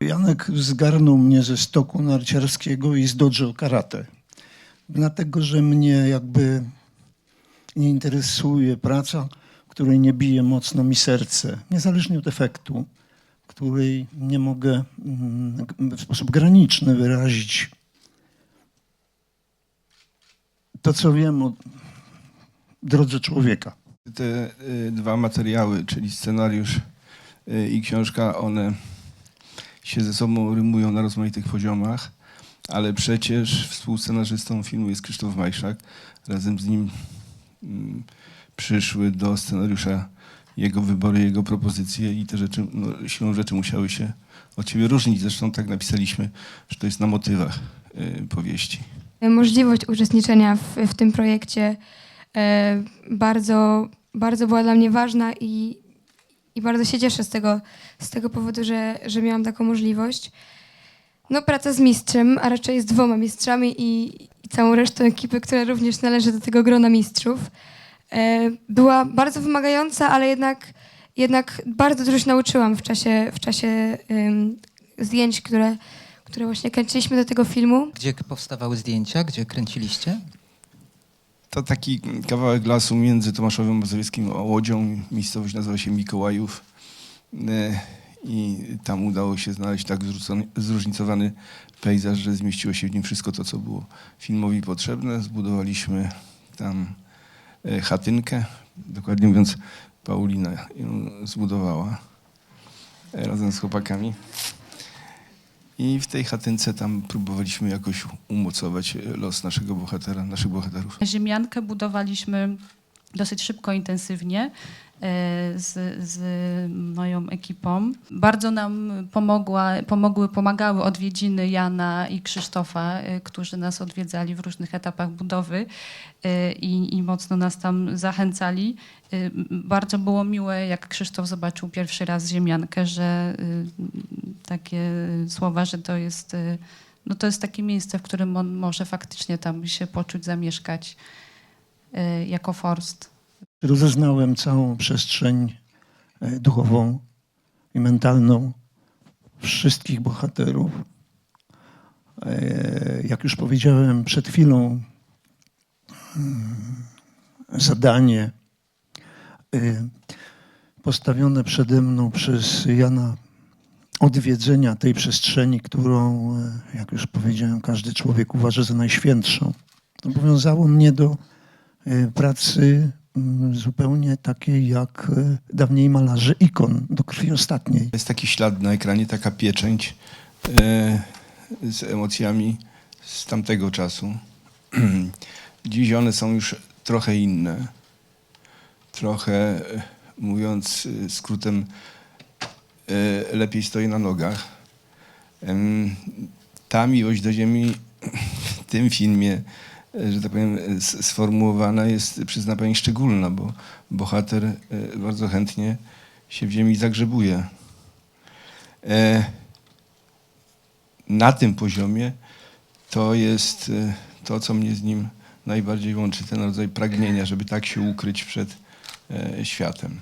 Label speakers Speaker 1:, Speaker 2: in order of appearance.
Speaker 1: Janek zgarnął mnie ze stoku narciarskiego i z dojo karate. Dlatego, że mnie jakby nie interesuje praca, której nie bije mocno mi serce, niezależnie od efektu, której nie mogę mm, w sposób graniczny wyrazić to, co wiem o drodze człowieka.
Speaker 2: Te y, dwa materiały, czyli scenariusz y, i książka, one się ze sobą rymują na rozmaitych poziomach, ale przecież współscenarzystą filmu jest Krzysztof Majszak. Razem z nim mm, przyszły do scenariusza jego wybory, jego propozycje i te rzeczy, no, siłą rzeczy musiały się od siebie różnić. Zresztą tak napisaliśmy, że to jest na motywach y, powieści.
Speaker 3: Możliwość uczestniczenia w, w tym projekcie e, bardzo, bardzo była dla mnie ważna i, i bardzo się cieszę z tego, z tego powodu, że, że miałam taką możliwość. No, praca z mistrzem, a raczej z dwoma mistrzami i, i całą resztą ekipy, która również należy do tego grona mistrzów, e, była bardzo wymagająca, ale jednak, jednak bardzo dużo się nauczyłam w czasie, w czasie ym, zdjęć, które, które właśnie kręciliśmy do tego filmu.
Speaker 4: Gdzie powstawały zdjęcia? Gdzie kręciliście?
Speaker 2: To taki kawałek lasu między Tomaszowem Mazowieckim a Łodzią. Miejscowość nazywa się Mikołajów. E, I tam udało się znaleźć tak zróżnicowany pejzaż, że zmieściło się w nim wszystko to, co było filmowi potrzebne. Zbudowaliśmy tam e, chatynkę. Dokładnie mówiąc, Paulina ją zbudowała e, razem z chłopakami. I w tej chatynce tam próbowaliśmy jakoś umocować e, los naszego bohatera, naszych bohaterów.
Speaker 5: Ziemiankę budowaliśmy dosyć szybko, intensywnie e, z, z moją ekipą. Bardzo nam pomogła, pomogły, pomagały odwiedziny Jana i Krzysztofa, e, którzy nas odwiedzali w różnych etapach budowy e, i, i mocno nas tam zachęcali. Bardzo było miłe, jak Krzysztof zobaczył pierwszy raz ziemiankę, że takie słowa, że to jest, no to jest takie miejsce, w którym on może faktycznie tam się poczuć, zamieszkać jako forst.
Speaker 1: Rozeznałem całą przestrzeń e, duchową i mentalną wszystkich bohaterów. E, Jak już powiedziałem przed chwilą, mm, zadanie e, postawione przede mną przez Jana odwiedzenia tej przestrzeni, którą, jak już powiedziałem, każdy człowiek uważa za najświętszą. Zobowiązało mnie do pracy mm, zupełnie takiej jak e, dawniej malarze ikon do krwi ostatniej.
Speaker 2: Jest taki ślad na ekranie, taka pieczęć z emocjami z tamtego czasu. Dziś one są już trochę inne. Trochę, mówiąc skrótem, lepiej stoi na nogach. Em, Ta miłość do ziemi w tym filmie, że tak powiem, e, sformułowana jest, przyzna pani, szczególna, bo bohater e, bardzo chętnie się w ziemi zagrzebuje. E, Na tym poziomie to jest e, to, co mnie z nim najbardziej łączy, ten rodzaj pragnienia, żeby tak się ukryć przed e, światem.